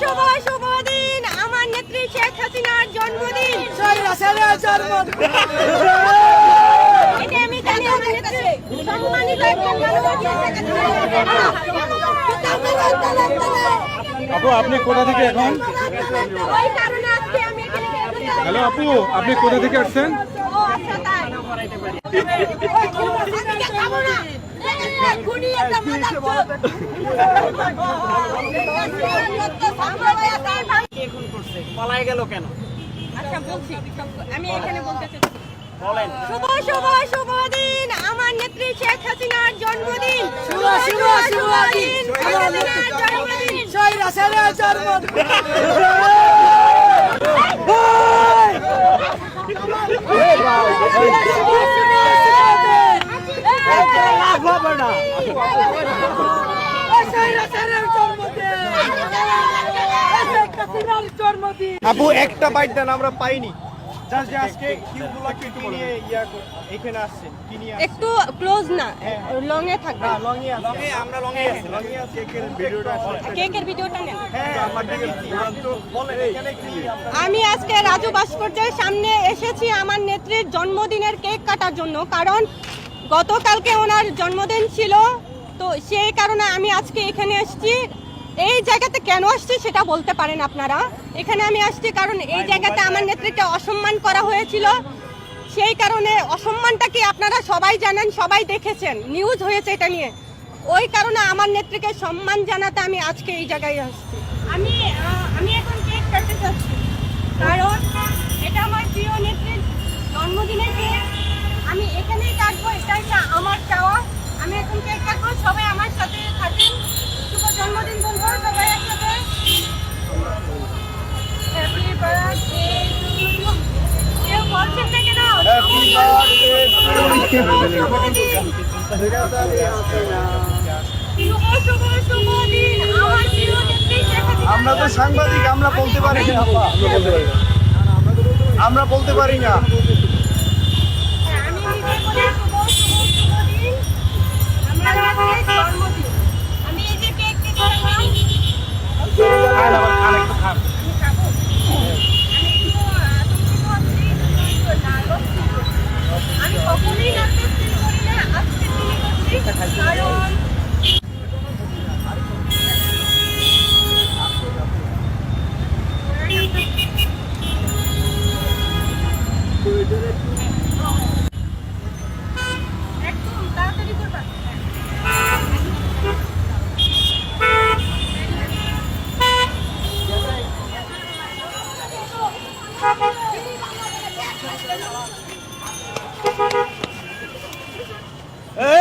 শুভ শুভ দিন আমার নেত্রী শেখ হাসিনার জন্মদিন। এটা আমি জানি আমার নেত্রী। সম্মানিত একজন মানবতা আপু আপনি কোথা থেকে এখন? ওই কারণে আজকে আমি এখানে এসেছি। হ্যালো আপু আপনি কোথা থেকে আসছেন? আচ্ছা তাই আমি খাব না খুনি একটা মাদার এখন করছে পালায় গেল কেন? আচ্ছা বলছি আমি এখানে বলতে শুভ শুভ শুভ দিন। আমার নেত্রী শেখ হাসিনার জন্মদিন। শুভ, শুভ, শুভ দিন। শেখ হাসিনার জন্মদিন। আপু একটা বাইট দেন আমরা পাইনি। ইয়া? একটু ক্লোজ না লং এ থাকবে। কেকের ভিডিওটা নেন। হ্যাঁ আমি আজকে রাজু ভাস্কর্যের সামনে এসেছি আমার নেত্রীর জন্মদিনের কেক কাটার জন্য। কারণ গতকালকে ওনার জন্মদিন ছিল তো সেই কারণে আমি আজকে এখানে এসেছি। এই জায়গাতে কেন আসছি সেটা বলতে পারেন আপনারা? এখানে আমি আসছি কারণ এই জায়গাতে আমার নেত্রীকে অসম্মান করা হয়েছিল। সেই কারণে অসম্মানটা কি আপনারা সবাই জানেন? সবাই দেখেছেন। নিউজ হয়েছে এটা নিয়ে। ওই কারণে আমার নেত্রীকে সম্মান জানাতে আমি আজকে এই জায়গায় আসছি। আমি আমি এখন কেক কাটতে চাচ্ছি কারণ এটা আমার প্রিয় নেত্রীর জন্মদিনের কেক আমি এখানেই কাটবো এটা আমার চাওয়া। আমি এখন কেক কাটবো, সবাই আমার সাথে থাকেন আমার তো সাংবাদিক আমরা বলতে পারি না আমরা বলতে পারি না। আমি কখনোই ফিল করছি কারণ একদম তাড়াতাড়ি করবা এ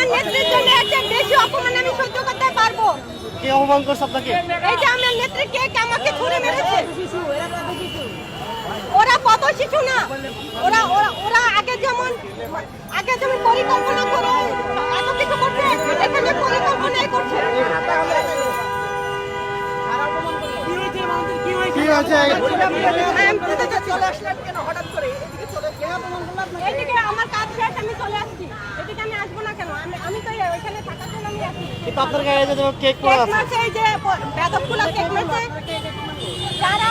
আমার নেত্রীর জন্য আছে বেশি অপমান আমি সহ্য করতে পারব। কে অপমান করছ আপনাকে? এই যে আমার নেত্রী কে আমাকে ছুড়ে মেরেছে? ওরা কত শিশু না? ওরা ওরা ওরা আগে যেমন আগে যেমন পরিকল্পনা করে এত কিছু করছে এখানে পরিকল্পনাই করছে। কি হয়েছে? এদিকে আমার কাজ শেষ আমি চলে আসছি। এদিকে না কেন? আমি আমি তো ওইখানে থাকার জন্য আমি আসছি কিন্তু আপনার গায়ে যে কেক কেক মারছে এই যে বেদবগুলো কেক মারছে যারা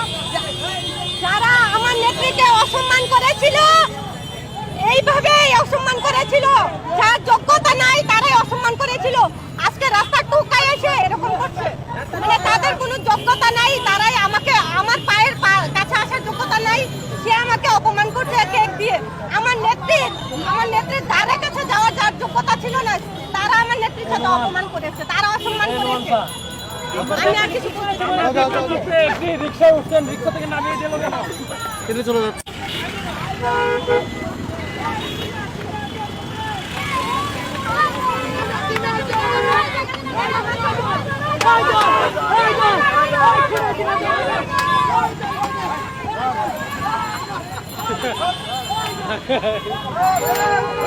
যারা আমার নেত্রীকে অসম্মান করেছিল এইভাবে অসম্মান করেছিল। যার যোগ্যতা নাই তারাই অসম্মান করেছিল। আজকে রাস্তা টুকায় এসে এরকম করছে। মানে তাদের কোনো যোগ্যতা নাই তারাই আমাকে আমার পায়ের পা- কাছে আসার যোগ্যতা নাই সে আমাকে অপমান করছে কেক দিয়ে আমার নেত্রী আমার নেত্রীর ধারে কাছে যাওয়ার যার যোগ্যতা ছিল না তারা আমার সাথে অপমান করেছে তারা অসম্মান করেছে। আমি আর কিছু বলতে চাই না। রিক্সা উঠছেন রিক্সা থেকে নামিয়ে দিল কেন কেটে চলে যাচ্ছে। Hey, এই ভাই